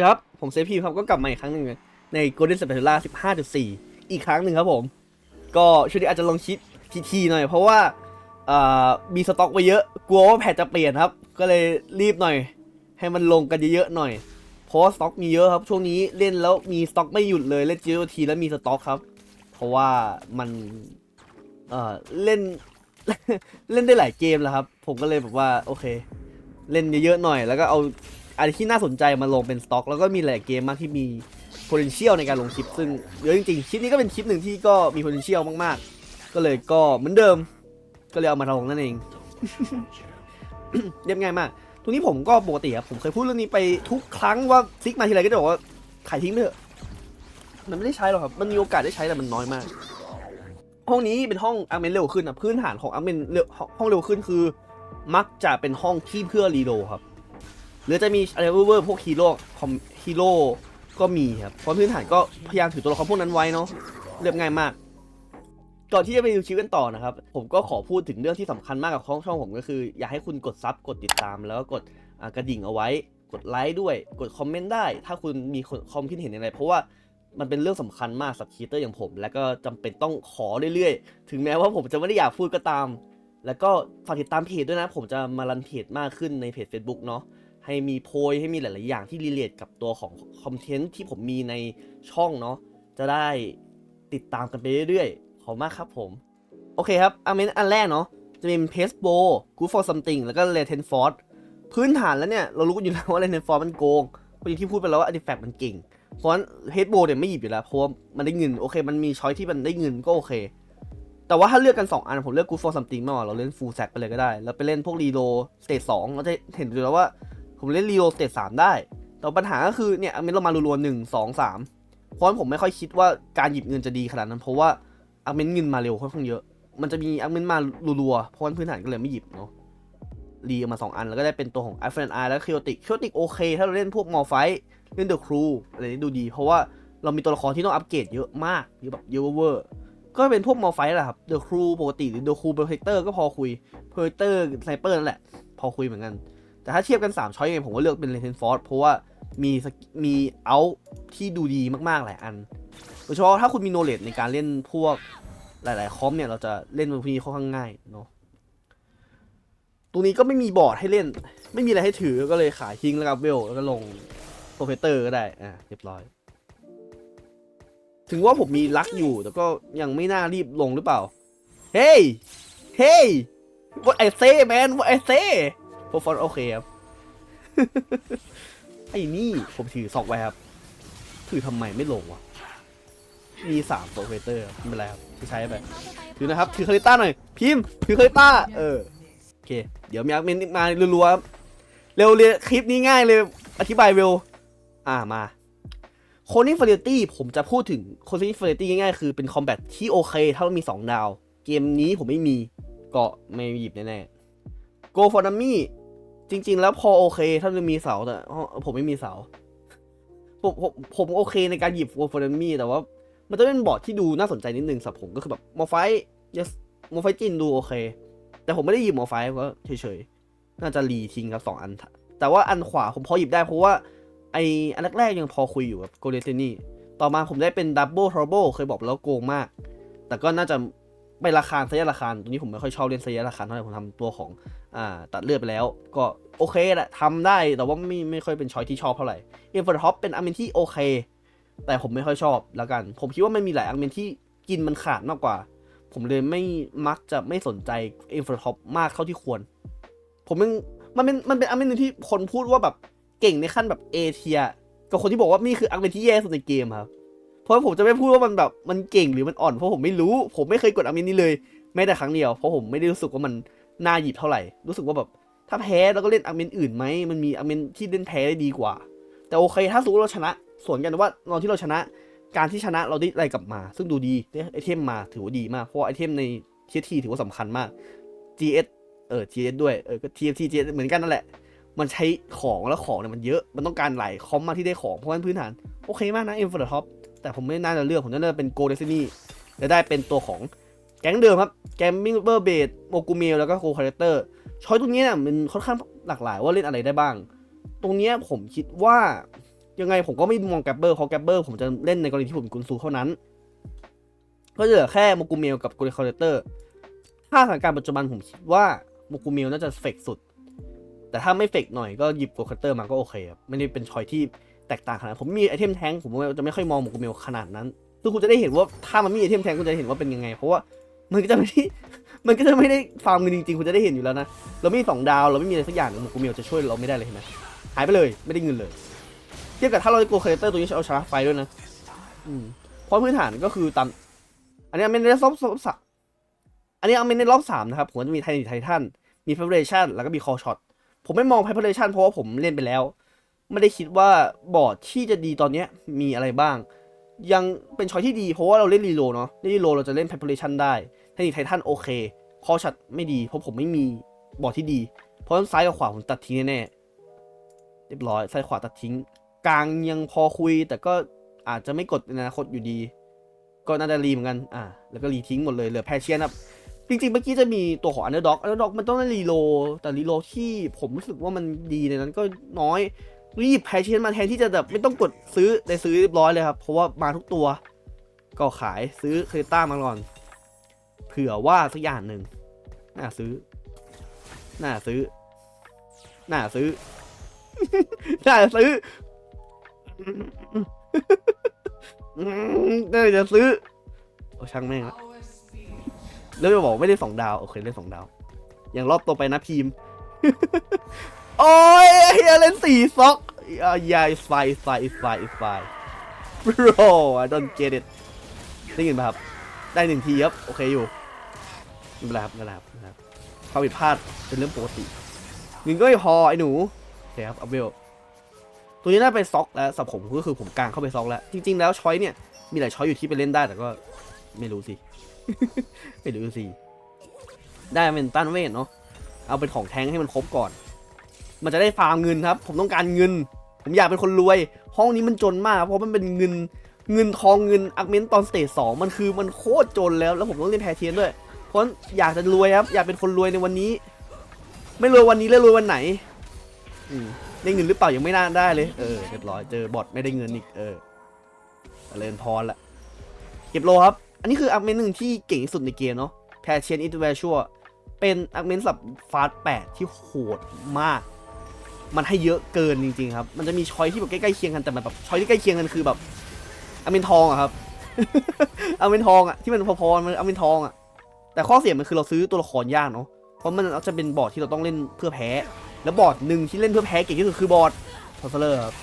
ครับ ผมเซฟพีครับก็กลับมาอีกครั้งหนึ่งใน Golden Spatula 15.4 อีกครั้งหนึ่งครับผม ก็ช่วงนี้อาจจะลองคิดทีๆหน่อย เพราะว่ามีสต็อกไว้เยอะ กลัวว่าแพทจะเปลี่ยนครับ ก็เลยรีบหน่อย ให้มันลงกันเยอะๆหน่อย เพราะสต็อกมีเยอะครับ ช่วงนี้เล่นแล้วมีสต็อกไม่หยุดเลย เล่น GOT แล้วมีสต็อกครับ เพราะว่ามันเอ่อเล่นเล่นได้หลายเกมแล้วครับ ผมก็เลยแบบว่าโอเค เล่นเยอะๆหน่อย แล้วก็เอา อะไรที่น่าสนใจมาลงเป็นสต็อก แล้วก็มีหลายเกมมากที่มี potential ในการลงคลิป ซึ่งเยอะจริงๆ คลิปนี้ก็เป็นคลิปหนึ่งที่ก็มี potential มากๆ ก็เลยก็เหมือนเดิม ก็เลยเอามาลงนั่นเองเรียบง่ายมากตรงนี้ผมก็ปกติครับผมเคยพูดเรื่องนี้ไปทุกครั้งว่าซิกมาทีไรก็จะบอกว่าขายทิ้งไปเถอะมันไม่ได้ใช้หรอกครับ มันมีโอกาสได้ใช้แต่มันน้อยมาก ห้องนี้เป็นห้องอาร์เมนเร็วขึ้นนะพื้นฐานของอาร์เมนเร็วห้องเร็วขึ้นคือ มักจะเป็นห้องที่เพื่อรีโดครับ หรือจะมีอะไรเวอร์พวกฮีโร่คอมฮีโร่ก็มีครับเพราะพื้นฐานก็พยายามถือตัวละครพวกนั้นไว้เนาะเรียบง่ายมากก่อนที่จะไปดูคลิปกันต่อนะครับ ผมก็ขอพูดถึงเรื่องที่สำคัญมากกับช่องช่องผมก็คือ อยากให้คุณกดซับกดติดตาม แล้วก็กดกระดิ่งเอาไว้ กดไลค์ด้วย กดคอมเมนต์ได้ ถ้าคุณมีความคิดเห็นอะไร เพราะว่ามันเป็นเรื่องสำคัญมากสำหรับครีเอเตอร์อย่างผม และก็จำเป็นต้องขอเรื่อยๆ ถึงแม้ว่าผมจะไม่ได้อยากพูดก็ตาม แล้วก็ฝากติดตามเพจด้วยนะ ผมจะมารันเพจมากขึ้นในเพจ Facebook เนาะ ให้มีโพยให้มีหลาย ๆ อย่างที่รีเลทกับตัวของคอนเทนต์ที่ผมมีในช่องเนาะจะได้ติดตามกันไปเรื่อย ๆ ขอบคุณมากครับผม โอเคครับอันนี้อันแรกเนาะจะเป็นเพสโบ Good for something แล้วก็เลเทนฟอร์ดพื้นฐานแล้วเนี่ย เรารู้กันอยู่แล้วว่าเลเทนฟอร์ดมันโกงเพราะอย่างที่พูดไปแล้วว่าอาร์ติแฟกต์มันเก่ง เพราะฉะนั้นเฮดโบเนี่ยไม่หยิบอยู่แล้วเพราะว่ามันได้เงินโอเค มันมีช้อยที่มันได้เงินก็โอเค แต่ว่าถ้าเลือกกัน 2 อันผมเลือก Good for something มากกว่าเราเล่น full stack ไปเลยก็ได้ แล้วไปเล่นพวกรีโ a สเต e สองเราจะเห็นอยู่แล้วว่า ผมเล่นรีโ a สเตสามได้ แต่ปัญหาก็คือเนี่ยอันนี้เรามารัวๆหนึ่งสองสามเพราะผมไม่ค่อยคิดว่าการหยิบเงินจะดีขนาดนั้น เพราะว่าอันเมนเงินมาเร็วค่อนข้างเยอะ มันจะมีอันเมนมารัวๆเพราะพื้นฐานก็เลยไม่หยิบเนาะรีเอามาสองอันแล้วก็ได้เป็นตัวของ i p h o n e i แล้วก็ Chaotic Chaotic โอเค ถ้าเราเล่นพวกมอลไฟเล่นเดอะครูอะไรนี้ดูดี เพราะว่าเรามีตัวละครที่ต้องอัปเกรดเยอะมากเยอะแบบเยอะเวอร์ก็เป็นพวกมอลไฟแหละครับเดอะครูปกติหรือเดอะครูโปรเทคเตอร์ก็พอคุยโปรเทคเตอร์ไซเปอร์นั่นแหละ พอคุยเหมือนกัน แต่ถ้าเทียบกัน 3ช้อยยังไงผมก็เลือกเป็นเลนเทนฟอร์เพราะว่ามีสกิมีเอาที่ดูดีมากๆหลายอันโดยเฉพาะถ้าคุณมีโนเลดในการเล่นพวกหลาย ๆ คอมเนี่ย เราจะเล่นมันพวกนี้ค่อนข้างง่ายเนาะตรงนี้ก็ไม่มีบอร์ดให้เล่น ไม่มีอะไรให้ถือก็เลยขายทิ้งแล้วกับเวลแล้วก็ลงโปรเฟเตอร์ก็ได้อะเรียบร้อย ถึงว่าผมมีลักอยู่แต่ก็ยังไม่น่ารีบลงหรือเปล่า เฮ้ยเฮ้ย what I say man what I say พอฟอนโอเคครับ ไอ้นี่ผมถือสองไว้ครับ ถือทำไมไม่ลงวะ มีสามโปรเฟเตอร์ไม่เป็นไรครับที่ใช้ไป ถือนะครับ ถือคาริต้าหน่อย พิมพ์ ถือคาริต้า เออ โอเค เดี๋ยวมีอาร์เมนมารัวๆครับเร็วเลยคลิปนี้ง่ายเลย อธิบายเร็ว อ่ามาโคนิ่งฟ a รตี้ผมจะพูดถึงโคนิ่งฟ a รตี้ง่ายๆ คือเป็นคอมแบทที่โอเค ถ้ามันมี 2 ดาว เกมนี้ผมไม่มี ก็ไม่หยิบแน่ๆ Go for Dummy จริง ๆ แล้วพอโอเค ถ้ามันมีเสาแต่ผมไม่มีเสาผมผมผมโอเคในการหยิบ Go for Dummy แต่ว่า มันจะเป็นบอร์ดที่ดูน่าสนใจนิดนึงสำหรับผมก็คือแบบมอไฟ yes มอไฟจินดูโอเค แต่ผมไม่ได้หยิบมอไฟเพราะเฉยๆ น่าจะรีทิ้งครับสองอัน แต่ว่าอันขวาผมพอหยิบได้เพราะว่าไออันแรกๆยังพอคุยอยู่กับโกลเดนเทนี่ต่อมาผมได้เป็นดับเบิลทรั b เบิลเคยบอกแล้วโกงมาก แต่ก็น่าจะไปราคาซะยะราคาตรงนี้ผมไม่ค่อยชอบเล่นซะยะราคาเท่าไหร่ผมทำตัวของ อ่าตัดเลือดไปแล้วก็โอเคแหละทำได้แต่ว่าไม่ไม่ค่อยเป็นช้อยที่ชอบเท่าไหร่เอเวอร์ท็อปเป็นอันเมนที่โอเค แต่ผมไม่ค่อยชอบแล้วกัน ผมคิดว่ามันมีหลายอันเมนที่กินมันขาดมากกว่า ผมเลยไม่มักจะไม่สนใจเอเวอร์ท็อปมากเท่าที่ควร ผมมันมันเป็นมันเป็นอันเมนที่คนพูดว่าแบบเก่งในขั้นแบบเอเทียกับคนที่บอกว่านี่คืออันเมนที่แย่สุดในเกมครับเพราะผมจะไม่พูดว่ามันแบบมันเก่งหรือมันอ่อนเพราะผมไม่รู้ ผมไม่เคยกดอันเมนนี้เลยแม้แต่ครั้งเดียวเพราะผมไม่ได้รู้สึกว่ามัน น่าหยิบเท่าไหร่ รู้สึกว่าแบบ ถ้าแพ้เราก็เล่นอันเมนอื่นไหมมันมีอันเมนที่เล่นแพ้ได้ดีกว่า แต่โอเค ถ้าสมมติเราชนะส่วนกันว่าตอนที่เราชนะ การที่ชนะเราได้อะไรกลับมา ซึ่งดูดีได้ไอเทมมาถือว่าดีมาก เพราะไอเทมในเทียทีถือว่าสำคัญมาก GS เออ GS ด้วยเออก็ TFT GS เหมือนกันนั่นแหละ มันใช้ของแล้วของเนี่ยมันเยอะมันต้องการหลายคอมมาที่ได้ของเพราะฉะนั้นพื้นฐานโอเคมากนะ m อ็มฟอร์ท็อปแต่ผมไม่น่าจะเลือกผมน่าจะเป็นโกลเดซินี่และได้เป็นตัวของ แก๊งเดิมครับแกมมิ่งเบอร์เบดโมกูเมลแล้วก็โกคาแรคเตอร์ช้อยตรงนี้เนี่ยมันค่อนข้างหลากหลายว่าเล่นอะไรได้บ้าง ตรงนี้ผมคิดว่ายังไงผมก็ไม่มองแกรบเบอร์เพราะแกรบเบอร์ผมจะเล่นในกรณีที่ผมกุนซูเท่านั้น ก็จะเหลือแค่โมกุเมลกับโกลิคอร์เตอร์ถ้าสถานการณ์ปัจจุบันผมคิดว่าโมกุเมลน่าจะเฟกสุด แต่ถ้าไม่เฟกหน่อยก็หยิบโกลิคอร์เตอร์มาก็โอเคครับไม่ได้เป็นชอยที่แตกต่างขนาดผมมีไอเทมแท้งผมจะไม่ค่อยมองโมกุเมลขนาดนั้นคือคุณจะได้เห็นว่าถ้ามันมีไอเทมแท้งคุณจะเห็นว่าเป็นยังไงเพราะว่า มันก็จะไม่ได้มันก็จะไม่ได้ฟาร์มเงินจริงๆ คุณจะได้เห็นอยู่แล้วนะ เราไม่มีสองดาว เราไม่มีอะไรสักอย่างหนึ่งโมกุเมลจะช่วยเราไม่ได้เลยเห็นไหมหายไปเลยไม่ได้เงินเลย เทียบกับถ้าเราโกคาเตอร์ตัวนี้เอาชาร์จไฟด้วยนะ อืมเพราะพื้นฐานก็คือตาม อันนี้เป็นในรอบรอบสามอันนี้เอาเป็นในรอบสามนะครับ ผมจะมีไทนิไททัน มีเพเ r เ t ชันแล้วก็มีคอช็อต ผมไม่มองเพเ r เ t ชันเพราะว่าผมเล่นไปแล้ว ไม่ได้คิดว่าบอร์ดที่จะดีตอนเนี้ยมีอะไรบ้าง ยังเป็นช้อยที่ดีเพราะว่าเราเล่นรีโลเนาะ เล่นรีโลเราจะเล่นเพเ r เ t ชันได้ ไทนิไททันโอเคคอช็อตไม่ดี เพราะผมไม่มีบอร์ดที่ดี เพราะนั้นซ้ายกับขวาผมตัดทิ้งแน่ๆเรียบร้อยซ้ายขวาตัดทิ้ง กลางยังพอคุย แต่ก็อาจจะไม่กดในอนาคตอยู่ดี ก็น่าจะรีเหมือนกันอ่าแล้วก็รีทิ้งหมดเลยเหลือแพชเชียนครับจริงๆเมื่อกี้จะมีตัวของอันเดอร์ด็อกอันเดอร์ด็อกมันต้องได้รีโลแต่รีโลที่ผมรู้สึกว่ามันดีในนั้นก็น้อยรีบแพชเชียนมาแทนที่จะแบบไม่ต้องกดซื้อได้ซื้อเรียบร้อยเลยครับ เพราะว่ามาทุกตัว ก็ขายซื้อเคยต้ามาก่อน เผื่อว่าสักอย่างหนึ่งน่าซื้อ น่าซื้อ น่าซื้อ น่าซื้อ น่าจะซื้อโอ้ช่างแม่งละแล้วจะบอกไม่ได้สองดาว โอเคเล่นสองดาว อย่างรอบตัวไปนะพีมโอ้ยเฮียเล่นสี่ซอกอ่า yeah it's fine it's fine it's fine it's fine bro I don't get it ได้ยินป่ะครับ ได้หนึ่งทีครับ โอเคอยู่ ไม่เป็นไรครับไม่เป็นไรครับเป็นไรครับความผิดพลาดเป็นเรื่องปกติเงินก็ไม่พอไอ้หนูโอเคครับอัพเวลตัวนี้น่าไปซ็อกแล้วสับผมก็คือผมกลางเข้าไปซ็อกแล้ว จริง ๆ แล้วช้อยเนี่ยมีหลายช้อยอยู่ที่ไปเล่นได้แต่ก็ไม่รู้สิไม่รู้สิได้เป็นต้านเวทเนาะเอาเป็นของแทงให้มันครบก่อน มันจะได้ฟาร์มเงินครับ ผมต้องการเงิน ผมอยากเป็นคนรวย ห้องนี้มันจนมาก เพราะมันเป็นเงินเงินทองเงินอักเมนตอนสเตจสองมันคือมันโคตรจนแล้ว แล้วผมต้องเล่นแพทเทียนด้วย เพราะอยากจะรวยครับ อยากเป็นคนรวยในวันนี้ ไม่รวยวันนี้แล้วรวยวันไหนอได้เงินหรือเปล่ายังไม่น่าได้เลย เออเรียบร้อยเจอบอทไม่ได้เงินอีกเออเจริญพรละเก็บโลครับ อันนี้คืออาร์เมนหนึ่งที่เก่งที่สุดในเกมเนาะแพชเชียนอินเวชัวเป็นอาร์เมนสับฟาสแปดที่โหดมาก มันให้เยอะเกินจริงๆครับ มันจะมีช้อยที่แบบใกล้ๆเคียงกันแต่มันแบบช้อยที่ใกล้เคียงกันคือแบบอาเมนทองอะครับอาเมนทองอะที่มันพอๆมันอาเมนทองอะ แต่ข้อเสียมันคือเราซื้อตัวละครยากเนาะเพราะมันจะเป็นบอร์ดที่เราต้องเล่นเพื่อแพ้ แล้วบอร์ดหนึ่งที่เล่นเพื่อแพ้เก่งที่สุดคือบอร์ดทอสเลอร์ครับ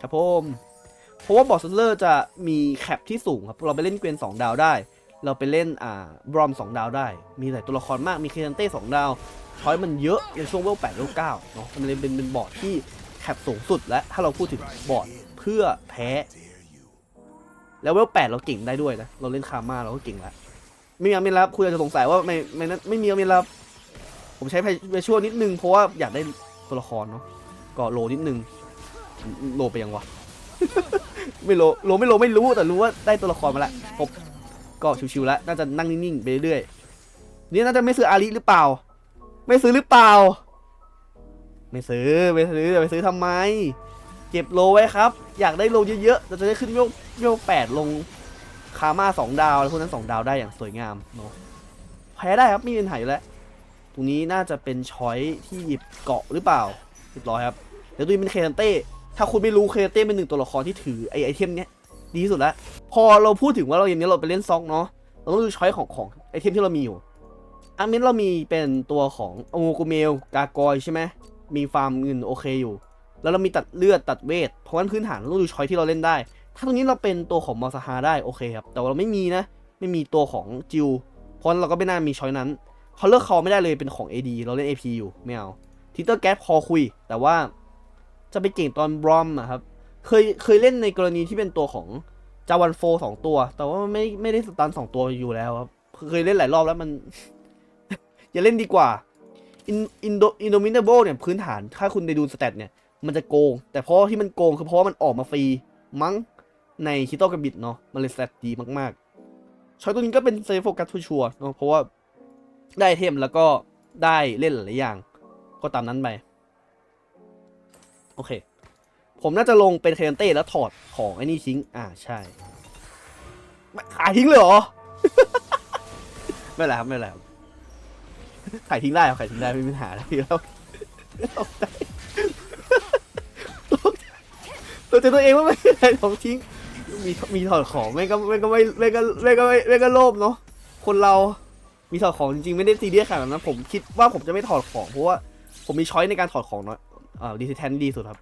ครับผมเพราะว่าบอร์ดทอสเลอร์จะมีแคปที่สูงครับ เราไปเล่นเกวียน2 ดาวได้ เราไปเล่นอ่าบรอม 2 ดาวได้ มีหลายตัวละครมาก มีเคทันเต้2ดาวชอยมันเยอะในช่วงเวล8เวล9เนาะ มันเลยเป็นเป็นบอร์ดที่แคปสูงสุดและถ้าเราพูดถึงบอร์ดเพื่อแพ้ แล้วเวล8เราเก่งได้ด้วยนะ เราเล่นคาม่าเราก็เก่งล้วไม่มีอามิรับคุณอาจจะสงสัยว่าไม่ไม่นั้นไม่มีอามิรับผมใช้ไปช่วนิดนึงเพราะว่าอยากได้ตัวละครเนาะก็โลนิดนึงโลไปยังวะ ไม่โลโลไม่โลไม่รู้แต่รู้ว่าได้ตัวละครมาแล้วครบก็ชิวๆแล้วน่าจะนั่งนิ่งๆไปเรื่อยๆนี่น่าจะไม่ซื้ออาริหรือเปล่า ไม่ซื้อหรือเปล่า ไม่ซื้อไม่ซื้อจะไปซื้อทำไม เก็บโลไว้ครับ อยากได้โลเยอะๆเราจะได้ขึ้นโยกโยกแปดลงคาม่าสองดาวแล้วพวกนั้นสองดาวได้อย่างสวยงามเนาะแพ้ได้ครับไม่มีปัญหาอยู่แล้ว ตรงนี้น่าจะเป็นช้อยที่หยิบเกาะหรือเปล่าเรียบร้อยครับเดี๋ยวดูเป็นเคทันเต้ถ้าคุณไม่รู้เคทันเต้เป็นหนึ่งตัวละครที่ถือไอไอเทมเนี้ยดีที่สุดแล้ว พอเราพูดถึงว่าเราอย่างนี้เราไปเล่นซอกเนาะเราต้องดูช้อยของของไอเทมที่เรามีอยู่อาร์เมนเรามีเป็นตัวของโอโกเมลกากอยใช่ไหมมีฟาร์มเงินโอเคอยู่ แล้วเรามีตัดเลือดตัดเวท เพราะงั้นพื้นฐานเราดูช้อยที่เราเล่นได้ ถ้าตรงนี้เราเป็นตัวของมอสฮาได้โอเคครับ แต่ว่าเราไม่มีนะ ไม่มีตัวของจิว เพราะเราก็ไม่น่ามีช้อยนั้นเขาเลือกคอไม่ได้เลยเป็นของ AD เราเล่น AP อยู่ไม่เอาทิเตอร์แก๊สพอคุย แต่ว่าจะไปเก่งตอนบรอมอะครับ เคยเคยเล่นในกรณีที่เป็นตัวของจาวันโฟสองตัว แต่ว่ามันไม่ไม่ได้สตันสองตัวอยู่แล้วครับ เคยเล่นหลายรอบแล้วมัน อย่าเล่นดีกว่าอินอินโดอินโดมินเบิลเนี่ยพื้นฐานถ้าคุณได้ดูสเตตเนี่ย มันจะโกง แต่เพราะที่มันโกงคือเพราะมันออกมาฟรีมั้งในคิโตกับบิดเนาะมันเลยสเตตดีมากๆช้อยตัวนี้ก็เป็นเซฟโฟกัสชัวร์เนาะเพราะว่าได้เทมแล้วก็ได้เล่นหลายอย่าง ก็ตามนั้นไปโอเค ผมน่าจะลงเป็นเทนเต้แล้วถอดของไอ้นี่ทิ้ง อ่าใช่ไม่ขายทิ้งเลยเหรอ ไม่เป็นไรครับไม่เป็นไรครับขายทิ้งได้ครับขายทิ้งได้ไม่มีปัญหาแล้วพี่แล้ว ตัวเจอตัวเองว่าไม่เป็นไรของทิ้ง มีมีถอดของไม่ก็ไม่ก็ไม่ไม่ก็ไม่ก็ไม่ไม่ก็โลภเนาะคนเรา มีถอดของจริงๆไม่ได้ซีเรียสขนาดนั้นผมคิดว่าผมจะไม่ถอดของเพราะว่าผมมีช้อยในการถอดของเน้อยอ่าดีเทนดีสุดครับ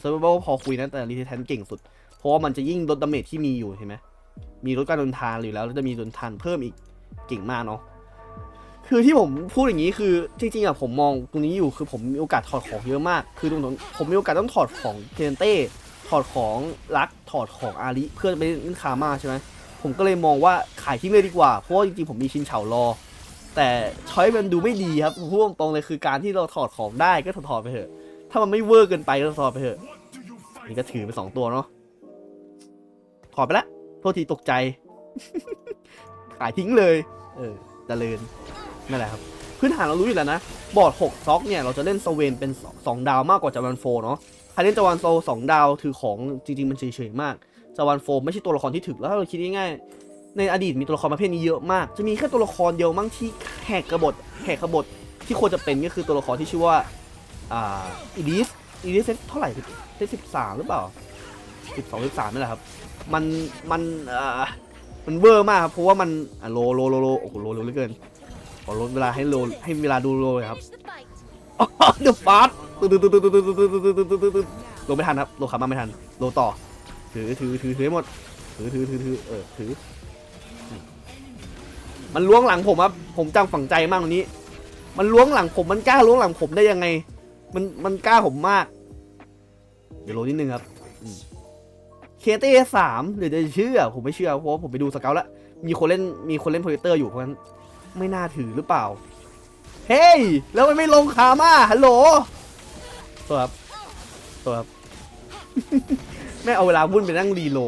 เซอร์เวอร์พอคุยนะแต่ดีเทนเก่งสุด เพราะว่ามันจะยิ่งลดดาเมจที่มีอยู่เห็นไหมมีลดการโดนทานอยู่แล้วแล้วจะมีโดนทานเพิ่มอีกเก่งมากเนาะคือที่ผมพูดอย่างนี้คือจริงๆอะผมมองตรงนี้อยู่คือผมมีโอกาสถอดของเยอะมาก คือตรงผมมีโอกาสต้องถอดของเทนเต้ ถอดของรักถอดของอาริเพื่อไปเล่นคามาใช่ไหมผมก็เลยมองว่าขายทิ้งเลยดีกว่า เพราะว่าจริงๆผมมีชินเฉารอ แต่ช้อยมันดูไม่ดีครับพูดตรงๆเลยคือการที่เราถอดของได้ก็ถอดไปเถอะ ถ้ามันไม่เวอร์เกินไปก็ถอดไปเถอะนี่ก็ถือไปสองตัวเนาะถอดไปล้วโทษทีตกใจ ขายทิ้งเลย เออเจริญนั่นแหละครับพื้นฐานเรารู้อยู่แล้วนะ บอร์ด6ซ็อกเนี่ยเราจะเล่นสเวนเป็นสองดาวมากกว่าจาวันโฟเนาะ ครเล่นจาวันโฟสองดาวถือของจริงๆมันเฉยๆมากจาวันโฟไม่ใช่ตัวละครที่ถึกแล้วถ้าเราคิดง่ายๆในอดีตมีตัวละครประเภทนี้เยอะมาก จะมีแค่ตัวละครเดียวมั้งที่แหกกระบฏแหกกระบฏที่ควรจะเป็นก็คือตัวละครที่ชื่อว่าอ่าอีลิสอีลิสเซตเท่าไหร่เซตสิบสามหรือเปล่าสิบสองสิบสามนี่แหละครับมันมันอ่ามันเวอร์มากครับเพราะว่ามันอะโลโลโลโลโอ้โหโลเร็วเหลือเกินขอลดเวลาให้โลให้เวลาดูโลเลยครับเดือดฟาส ตึ๊ดตึ๊ดตึ๊ดตึ๊ดตึ๊ดตึ๊ดตึ๊ดตึ๊ดตึ๊ดตึ๊ดลงไม่ทันครับโลขามาไม่ทันโลต่อ ถือถือถือถือให้หมด ถือถือถือถือเออถือ มันล้วงหลังผมครับ ผมจำฝังใจมากตรงนี้ มันล้วงหลังผมมันกล้าล้วงหลังผมได้ยังไง มันมันกล้าผมมาก เดี๋ยวโลนิดนึงครับเคเต้สามเดี๋ยวจะเชื่อ ผมไม่เชื่อเพราะว่าผมไปดูสเกลแล้วมีคนเล่นมีคนเล่นโปรเจคเตอร์อยู่เพราะฉะนั้นไม่น่าถือหรือเปล่า เฮ้ย แล้วมันไม่ลงขามาฮัลโหล ตัวครับตัวครับ แม่เอาเวลาวุ่นไปนั่งรีโล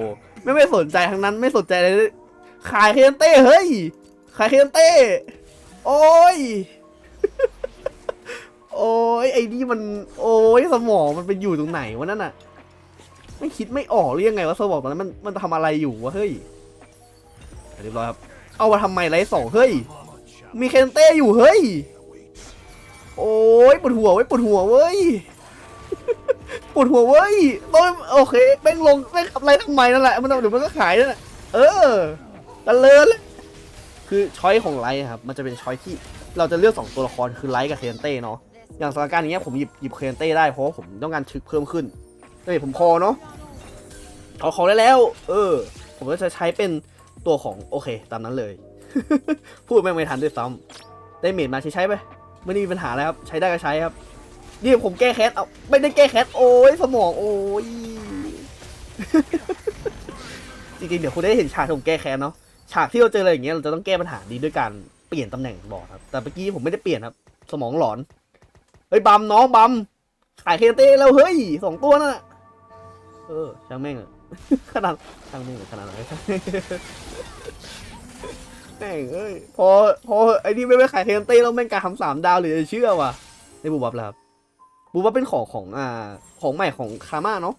ไม่ไม่สนใจทั้งนั้นไม่สนใจเลย ขายเคนเต้เฮ้ย ขายเคนเต้ โอ้ย โอ้ยไอ้นี่มัน โอ้ยสมองมันไปอยู่ตรงไหนวะนั่นน่ะไม่คิดไม่ออกหรือยังไงว่าสมองตอนนั้นมันมันทำอะไรอยู่วะเฮ้ยเรียบร้อยครับ เอามาทำไมไรสองเฮ้ย มีเคนเต้อยู่เฮ้ย โอ้ยปวดหัวเว้ยปวดหัวเว้ย ปวดหัวเว้ยต้นโอเคแม่งลงแม่งทำอะไรทำไมนั่นแหละมันเดี๋ยวมันก็ขายนั่นแหละเออตะเลินเลยคือช้อยของไลท์ครับมันจะเป็นช้อยที่เราจะเลือกสองตัวละครคือไลท์กับเคนเต้เนาะอย่างสถานการณ์อย่างเงี้ยผมหยิบหยิบเคนเต้ได้เพราะผมต้องการชึกเพิ่มขึ้นเฮ้ยผมคอเนาะเอาของได้แล้ว เออ ผมก็จะใช้เป็นตัวของโอเค ตามนั้นเลย พูดแม่งไม่ทันด้วยซ้ำได้เมดมาใช้ใช้ไปไม่ได้มีปัญหาแล้วครับ ใช้ได้ก็ใช้ครับ นี่ผมแก้แค้นเอาไม่ได้แก้แค้นโอ้ยสมองโอ้ยจริงๆเดี๋ยวคุณได้เห็นฉากที่ผมแก้แค้นเนาะฉากที่เราเจออะไรอย่างเงี้ยเราจะต้องแก้ปัญหานี้ด้วยการเปลี่ยนตำแหน่งบอร์ดครับ แต่เมื่อกี้ผมไม่ได้เปลี่ยนครับ สมองหลอนเฮ้ยบัมน้องบัมขายเคนเต้แล้วเฮ้ยสองตัวนั่นน่ะเออช่างแม่งอะขนาดช่างแม่งขนาดไหนแม่งเอ้ยพอพอไอ้นี่ไม่ไปขายเคนเต้แล้วแม่งการทำสามดาวหรือจะเชื่อว่ะในบูบับแล้วครับ บูบับเป็นของของอ่าของใหม่ของคาม่าเนาะ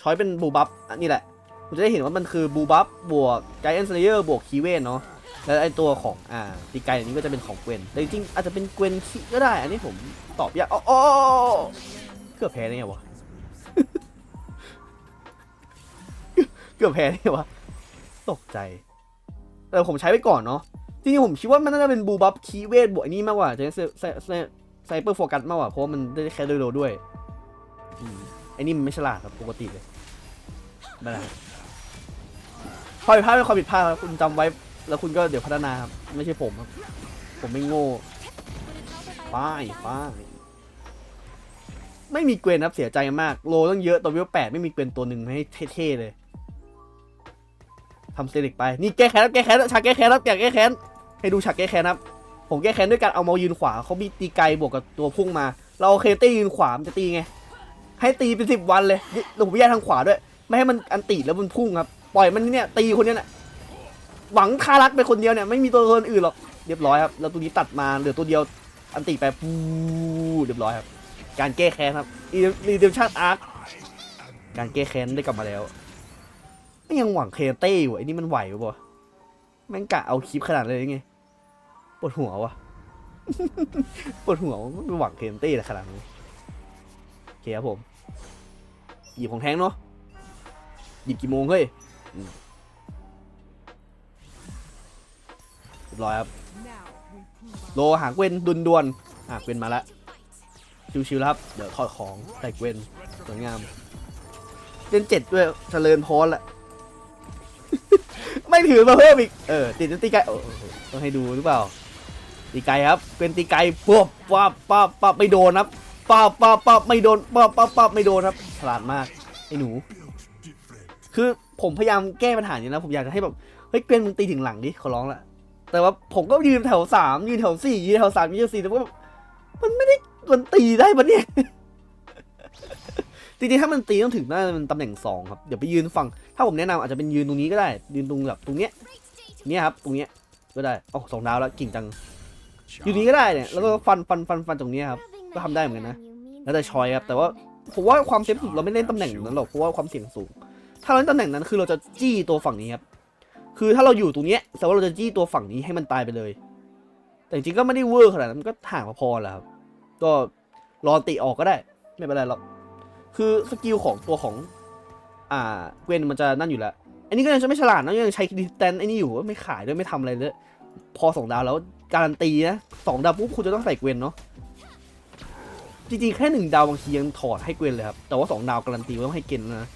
ช้อยเป็นบูบับอันนี้แหละคุณจะได้เห็นว่ามันคือบูบับบวกไกเอนสเลเยอร์บวกคีเวนเนาะแล้วไอตัวของอ่าตีไกอันนี้ก็จะเป็นของเกวนแต่จริงๆอาจจะเป็นเกวนคิก็ได้ อันนี้ผมตอบยากอ๋ออ๋อเกือบแพ้ได้ไงวะเกือบแพ้ได้ไงวะตกใจแต่ผมใช้ไปก่อนเนาะจริงๆผมคิดว่ามันน่าจะเป็นบูบับคีเวนบวกอันนี้มากกว่าจะไซ ไซเปอร์โฟกัสมากกว่าเพราะว่ามันได้แค่โดยด้วยอืมไอ้นี่มันไม่ฉลาดครับปกติเลยไม่ได้ความผิดพลาดเป็นความผิดพลาดครับคุณจำไว้ แล้วคุณก็เดี๋ยวพัฒนาครับ ไม่ใช่ผมครับ ผมไม่โง่ป้ายป้ายไม่มีเกวนครับเสียใจมาก โลต้องเยอะตัววิวแปดไม่มีเกวนตัวหนึ่งให้เท่ๆเลยทำเซเล็กไป นี่แก้แค้นแล้วแก้แค้นแล้วฉากแก้แค้นแล้วอยากแก้แค้นให้ดูฉากแก้แค้นครับ ผมแก้แค้นด้วยการเอาเมายืนขวาเขามีตีไกลบวกกับตัวพุ่งมา เราเอาเคเต้ยืนขวามันจะตีไง ให้ตีเป็นสิบวันเลยนี่แล้วผมแยกทางขวาด้วย ไม่ให้มันอันติแล้วมันพุ่งครับ ปล่อยมันเนี่ยตีคนเนี้ยน่ะหวังคารักไปคนเดียวเนี่ยไม่มีตัวคนอื่นหรอกเรียบร้อยครับแล้วตัวนี้ตัดมาเหลือตัวเดียวอันติไปปูเรียบร้อยครับ การแก้แค้นครับรีเดมชั่นอาร์คการแก้แค้นได้กลับมาแล้วไม่ยังหวังเคเต้อยู่ไอ้นี่มันไหวปะวะแม่งกะเอาคลิปขนาดเลยไง ปวดหัววะปวดหัวว่าไม่หวังเคเต้เลยขนาดนี้โอเคครับผม หยิบของแท้งเนาะหยิบกี่โมงเฮ้ยเรียบร้อยครับโลหาเกวนดุนดวนๆอะเกวนมาละชิวๆแล้วครับ เดี๋ยวถอดของใส่เกวนสวยงามเล่นเจ็ดด้วยเจริญพรละไม่ถือมาเพิ่มอีก เออติดตีไกลโอ้โหต้องให้ดูหรือเปล่า ตีไกลครับ เป็นตีไกลปุ๊บปั๊บปั๊บปั๊บไม่โดนครับปั๊บปั๊บปั๊บไม่โดนปั๊บปั๊บปั๊บไม่โดนครับฉลาดมากไอ้หนู คือผมพยายามแก้ปัญหานี้นะผมอยากจะให้แบบเฮ้ยเกวนมึงตีถึงหลังดิขอร้องละแต่ว่าผมก็ยืนแถวสามยืนแถวสี่ยืนแถวสามยืนแถวสี่แต่ว่ามันไม่ได้มันตีได้ปะเนี่ยจริงๆถ้ามันตีต้องถึงน่าจะเป็นตำแหน่งสองครับเดี๋ยวไปยืนฝั่งถ้าผมแนะนำอาจจะเป็นยืนตรงนี้ก็ได้ ยืนตรงแบบตรงเนี้ยเนี่ยครับตรงเนี้ยก็ได้โอ้สองดาวแล้วกิ่งจัง อยู่นี้ก็ได้เนี่ย แล้วก็ฟันฟันฟันฟันตรงเนี้ยครับ ก็ทำได้เหมือนกันนะ แล้วแต่ชอยครับ แต่ว่าผมว่าความเซฟสุดเราไม่เล่นตำแหน่งนั้นหรอก เพราะว่าความเสี่ยงสูง ถ้าเราเล่นตำแหน่งนั้นคือเราจะจี้ตัวฝั่งนี้ครับ คือถ้าเราอยู่ตรงเนี้ยแสดงว่าเราจะจี้ตัวฝั่งนี้ให้มันตายไปเลย แต่จริงๆก็ไม่ได้เวอร์ขนาดนั้นมันก็ห่างพอๆแหละครับ ก็รอติออกก็ได้ ไม่เป็นไรหรอก คือสกิลของตัวของ อ่า เกวนมันจะนั่นอยู่แล้ว อันนี้ก็ยังจะไม่ฉลาดนะยังใช้ดิสแตนไอ้นี่อยู่ ไม่ขายด้วยไม่ทำอะไรเลย พอสองดาวแล้ว การันตีนะสองดาวปุ๊บคุณจะต้องใส่เกวนเนาะจริงๆ แค่หนึ่งดาวบางทียังถอดให้เกวนเลยครับ แต่ว่าสองดาวการันตีว่าต้องให้เกนนะ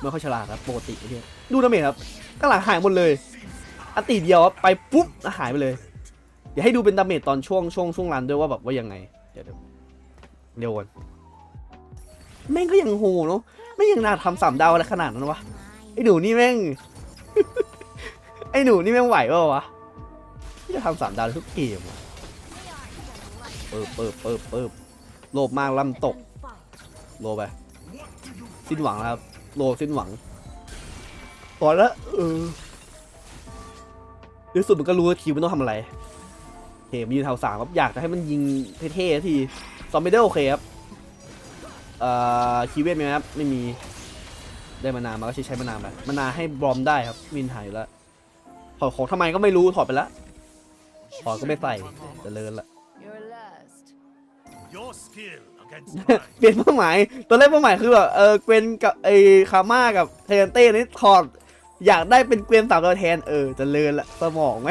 ไม่ค่อยฉลาดครับปกติไอ้เนี่ยดูดาเมจครับข้างหลังหายหมดเลยอันตีเดียวไปปุ๊บหายไปเลย เดี๋ยวให้ดูเป็นดาเมจตอนช่วงช่วงช่วงรันด้วยว่าแบบว่ายังไง เดี๋ยวเดี๋ยวก่อนแม่งก็ยังโหเนาะไม่ยังนาทำสามดาวอะไรขนาดนั้นวะไอ้หนูนี่แม่ง ไอ้หนูนี่แม่ไหวเปล่าวะที่จะทำสามดาวทุกเกมอะเปิบเปิบเปิบเปิบโลภมากล่ำตก โลไป สิ้นหวังแล้วครับ โลสิ้นหวังพอแล้วเออในที่สุดมันก็รู้ว่าทีมมันต้องทำอะไรเคมีอยู่แถวสามครับ อยากจะให้มันยิงเท่ๆทีซอมบี้ได้โอเคครับ เอ่อคีเวทมีไหมครับ ไม่มี ได้มานามาก็ใช้ใช้มานาไปมานาให้บอมได้ครับมินหายอยู่แล้ว อดของทำไมก็ไม่รู้ถอดไปแล้วถอดก็ไม่ใส่เจะเลินละ Your last. Your skill against mine. เปลี่ยนเป้าหมายตอนแรกเป้าหมายคือแบบเออเกวนกับไอคาม่ากับเทนเต้นี่ถอดอยากได้เป็นเกวนสามตัวแทนเออเจะเลินละสมองไหม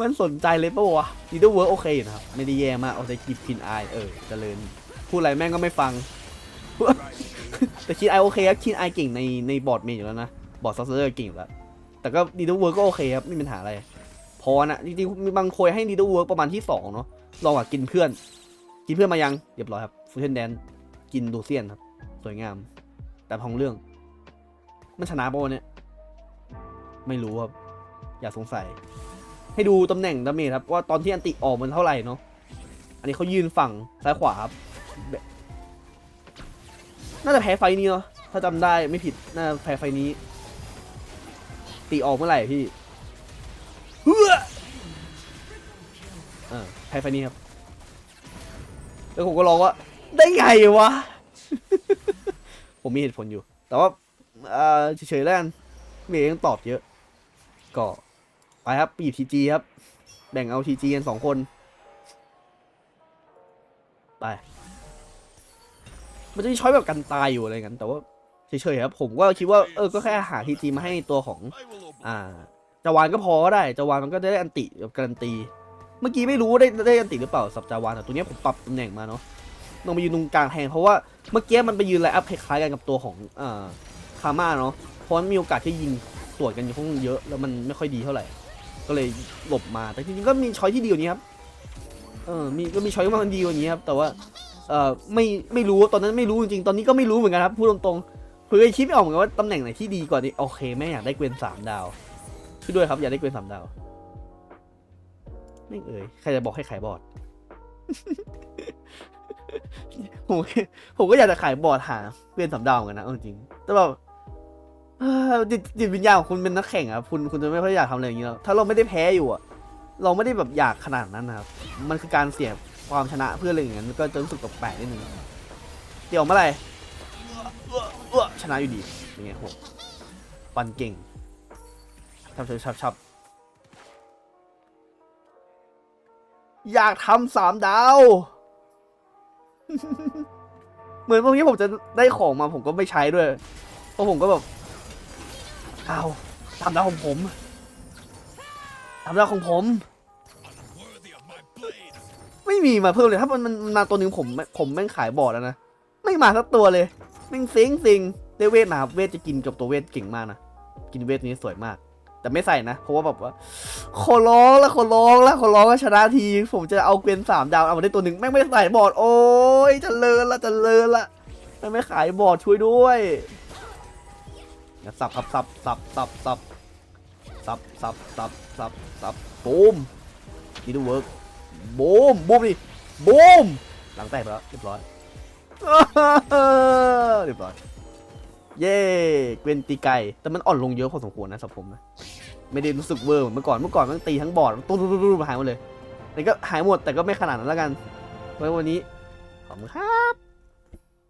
มันสนใจเลยปะวะดีดูเวิร์กโอเคอยู่นะครับ ไม่ได้แย่มาก เอาใจกิบคินไอเออเจริญ พูดอะไรแม่งก็ไม่ฟัง แต่คินไอโอเคครับคินไอเก่งในในบอร์ดเมนอยู่แล้วนะ บอร์ดซัสเซอร์เก่งอยู่แล้ว แต่ก็ดีดูเวิร์กก็โอเคครับไม่มีปัญหาอะไร พอนะจริงๆมีบางโคยให้ดีดูเวิร์กประมาณที่สองเนาะลองอะกินเพื่อน กินเพื่อนมายังเรียบร้อยครับฟูเทนแดนกินดูเซียนครับ สวยงาม แต่พองเรื่อง มันชนะปะวะเนี่ยไม่รู้ครับ อย่าสงสัย ให้ดูตำแหน่งดาเมจครับ ว่าตอนที่อันติออกมันเท่าไหร่เนาะอันนี้เขายืนฝั่งซ้ายขวาครับน่าจะแพ้ไฟนี้เนาะถ้าจำได้ไม่ผิดน่าแพ้ไฟนี้ ตีออกเมื่อไหร่พี่เฮ้อเอแพ้ไฟนี้ครับ แล้วผมก็ร้องว่า ได้ไงวะ ผมมีเหตุผลอยู่ แต่ว่าเอ่อเฉยๆแล้วกันเมย์ยังตอบเยอะ ก็ ไปครับปีบทีจีครับ แบ่งเอาทีจีกันสองคน ไป มันจะมีช้อยแบบกันตายอยู่อะไรกันแต่ว่า เฉยๆครับผมก็คิดว่าเออก็แค่หาทีจีมาให้ตัวของ อ่าจาวานก็พอก็ได้จาวานมันก็ได้อันติแบบการันตี เมื่อกี้ไม่รู้ได้ได้อันติหรือเปล่าสับจาวานแต่ตัวนี้ผมปรับตำแหน่งมาเนาะลงมายืนตรงกลางแทนเพราะว่าเมื่อกี้มันไปยืนไลอัพคล้ายๆกันกับตัวของอ่าคาม่าเนาะเพราะมันมีโอกาสที่ยิงสวนกันอยู่ค่อนข้างเยอะแล้วมันไม่ค่อยดีเท่าไหร่ ก็เลยหลบมาแต่จริงๆก็มีช้อยที่ดีกว่านี้ครับเออมีก็มีช้อยที่มันดีกว่านี้ครับแต่ว่าเออไม่ไม่รู้ตอนนั้นไม่รู้จริงๆตอนนี้ก็ไม่รู้เหมือนกันครับพูดตรงๆ คือคิดไม่ออกเหมือนกันว่าตำแหน่งไหนที่ดีกว่านี้โอเคแม่อยากได้เกวนสามดาวช่วยด้วยครับอยากได้เกวนสามดาวไม่เอ่ยใครจะบอกให้ขายบอร์ดผมผมก็อยากจะขายบอร์ดหาเกวนสามดาวเหมือนกันนะเอาจริงแต่แบบจิตจิตวิญญาณของคุณเป็นนักแข่งอะคุณคุณจะไม่ค่อยอยากทำอะไรอย่างเงี้ยถ้าเราไม่ได้แพ้อยู่อะเราไม่ได้แบบอยากขนาดนั้นนะครับ มันคือการเสียความชนะเพื่ออะไรอย่างนั้นมันก็จะรู้สึกแปลกนิดนึงเดี๋ยวเมื่อไหร่ ชนะอยู่ดีเป็นไงโหปันเก่งชับชับชับชับอยากทำสามดาว เหมือนพวกนี้ผมจะได้ของมาผมก็ไม่ใช้ด้วย เพราะผมก็แบบเอาทำดาวของผมทำดาวของผม ไม่มีมาเพิ่มเลย ถ้ามันมันมันมาตัวหนึ่งผมผมแม่งขายบอร์ดแล้วนะ ไม่มาสักตัวเลย แม่งซิงซิงได้เวทมาเวทจะกินกับตัวเวทเก่งมากนะ กินเวทนี้สวยมาก แต่ไม่ใส่นะ เพราะว่าแบบว่าขอร้องแล้วขอร้องแล้วขอร้องแล้วชนะที ผมจะเอาเกวียนสามดาวเอามาได้ตัวหนึ่งแม่งไม่ใส่บอร์ดโอ้ยจะเลินละจะเลินละแม่งไม่ขายบอร์ดช่วยด้วยสับสับสับสับสับสับสับสับสับสับสับบูมดีดูเวิร์กบูมบูมดิบูมหลังแตกไปแล้วเรียบร้อย เรียบร้อยเย้เกวนตีไก่แต่มันอ่อนลงเยอะพอสมควรนะสำหรับผมนะไม่ได้รู้สึกเวอร์เหมือนเมื่อก่อนเมื่อก่อนมันตีทั้งบอร์ดตุ้มตุ้มตุ้มหายหมดเลยแต่ก็หายหมดแต่ก็ไม่ขนาดนั้นแล้วกันไว้วันนี้ขอบคุณครับ